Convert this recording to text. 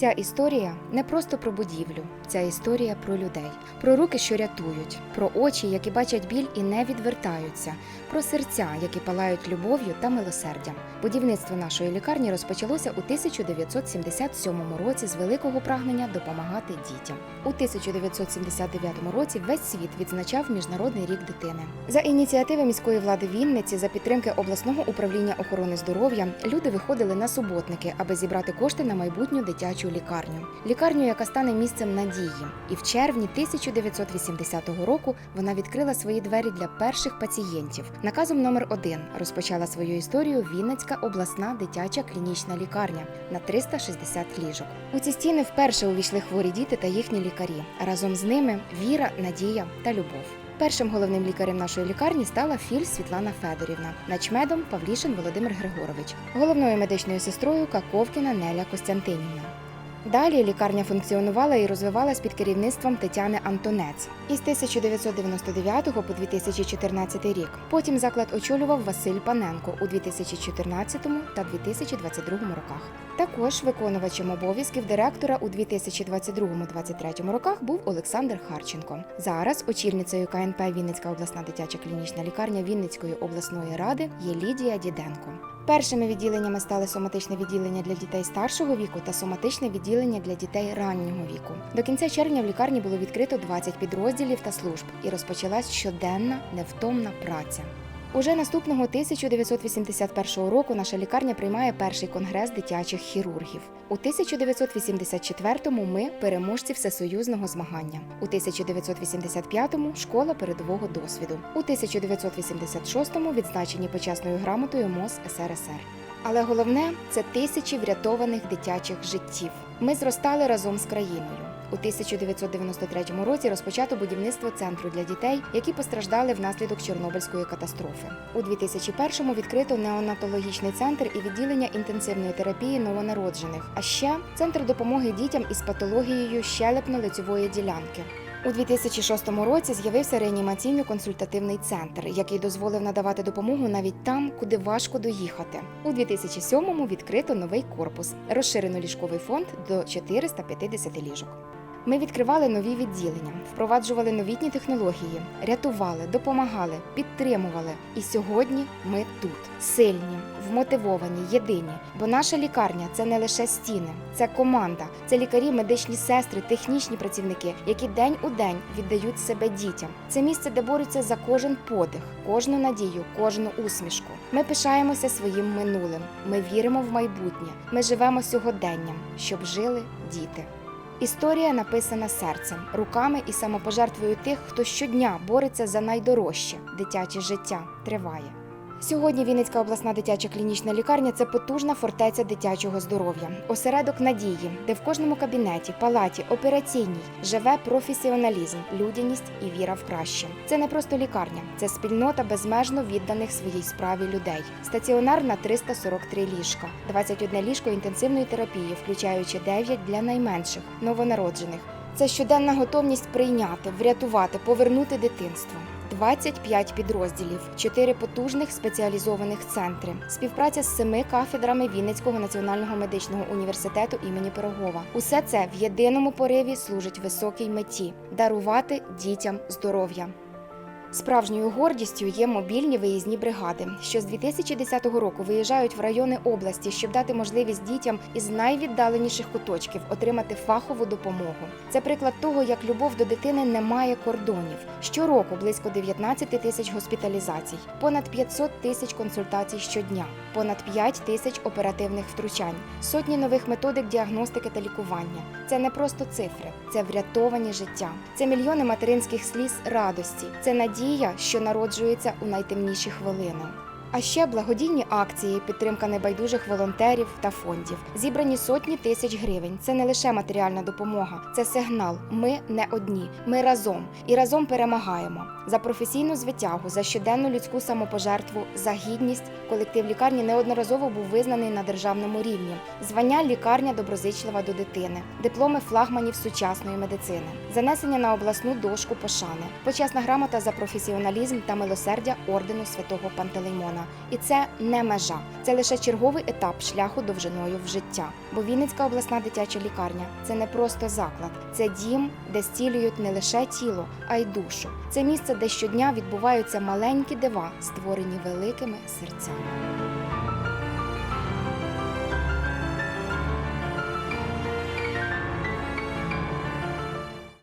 Ця історія не просто про будівлю, ця історія про людей, про руки, що рятують, про очі, які бачать біль і не відвертаються, про серця, які палають любов'ю та милосердям. Будівництво нашої лікарні розпочалося у 1977 році з великого прагнення допомагати дітям. У 1979 році весь світ відзначав Міжнародний рік дитини. За ініціативи міської влади Вінниці, за підтримки обласного управління охорони здоров'я, люди виходили на суботники, аби зібрати кошти на майбутню дитячу лікарню. Лікарню, яка стане місцем надії. І в червні 1980 року вона відкрила свої двері для перших пацієнтів. Наказом номер 1 розпочала свою історію Вінницька обласна дитяча клінічна лікарня на 360 ліжок. У ці стіни вперше увійшли хворі діти та їхні лікарі. Разом з ними віра, надія та любов. Першим головним лікарем нашої лікарні стала Філь Світлана Федорівна, начмедом Павлішин Володимир Григорович, головною медичною сестрою Каковкіна Неля Костянтинівна. Далі лікарня функціонувала і розвивалась під керівництвом Тетяни Антонець із 1999 по 2014 рік. Потім заклад очолював Василь Паненко у 2014 та 2022 роках. Також виконувачем обов'язків директора у 2022-2023 роках був Олександр Харченко. Зараз очільницею КНП Вінницька обласна дитяча клінічна лікарня Вінницької обласної ради є Лідія Діденко. Першими відділеннями стали соматичне відділення для дітей старшого віку та соматичне відділення для дітей раннього віку. До кінця червня в лікарні було відкрито 20 підрозділів та служб і розпочалась щоденна невтомна праця. Уже наступного 1981 року наша лікарня приймає перший конгрес дитячих хірургів. У 1984-му ми переможці всесоюзного змагання. У 1985-му школа передового досвіду. У 1986-му відзначені почесною грамотою МОЗ СРСР. Але головне це тисячі врятованих дитячих життів. Ми зростали разом з країною. У 1993 році розпочато будівництво центру для дітей, які постраждали внаслідок Чорнобильської катастрофи. У 2001-му відкрито неонатологічний центр і відділення інтенсивної терапії новонароджених, а ще центр допомоги дітям із патологією щелепно-лицьової ділянки. У 2006 році з'явився реанімаційно-консультативний центр, який дозволив надавати допомогу навіть там, куди важко доїхати. У 2007-му відкрито новий корпус, розширено ліжковий фонд до 450 ліжок. Ми відкривали нові відділення, впроваджували новітні технології, рятували, допомагали, підтримували. І сьогодні ми тут сильні, вмотивовані, єдині. Бо наша лікарня це не лише стіни, це команда, це лікарі, медичні сестри, технічні працівники, які день у день віддають себе дітям. Це місце, де борються за кожен подих, кожну надію, кожну усмішку. Ми пишаємося своїм минулим. Ми віримо в майбутнє. Ми живемо сьогоденням, щоб жили діти. Історія написана серцем, руками і самопожертвою тих, хто щодня бореться за найдорожче дитяче життя триває. Сьогодні Вінницька обласна дитяча клінічна лікарня це потужна фортеця дитячого здоров'я, осередок надії, де в кожному кабінеті, палаті, операційній живе професіоналізм, людяність і віра в краще. Це не просто лікарня, це спільнота безмежно відданих своїй справі людей. Стаціонар на 343 ліжка, 21 ліжко інтенсивної терапії, включаючи 9 для найменших новонароджених. Це щоденна готовність прийняти, врятувати, повернути дитинство. 25 підрозділів, 4 потужних спеціалізованих центри, співпраця з семи кафедрами Вінницького національного медичного університету імені Пирогова. Усе це в єдиному пориві служить високій меті дарувати дітям здоров'я. Справжньою гордістю є мобільні виїзні бригади, що з 2010 року виїжджають в райони області, щоб дати можливість дітям із найвіддаленіших куточків отримати фахову допомогу. Це приклад того, як любов до дитини не має кордонів. Щороку близько 19 тисяч госпіталізацій, понад 500 тисяч консультацій щодня, понад 5 тисяч оперативних втручань, сотні нових методик діагностики та лікування. Це не просто цифри, це врятовані життя, це мільйони материнських сліз радості, це надія, що народжується у найтемніші хвилини. А ще благодійні акції, підтримка небайдужих волонтерів та фондів. Зібрані сотні тисяч гривень. Це не лише матеріальна допомога, це сигнал. Ми не одні, ми разом і разом перемагаємо. За професійну звитягу, за щоденну людську самопожертву, за гідність колектив лікарні неодноразово був визнаний на державному рівні. Звання лікарня доброзичлива до дитини, дипломи флагманів сучасної медицини, занесення на обласну дошку пошани, почесна грамота за професіоналізм та милосердя ордену святого Пантелеймона. Івана, і це не межа, це лише черговий етап шляху довжиною в життя. Бо Вінницька обласна дитяча лікарня це не просто заклад, це дім, де зцілюють не лише тіло, а й душу. Це місце, де щодня відбуваються маленькі дива, створені великими серцями.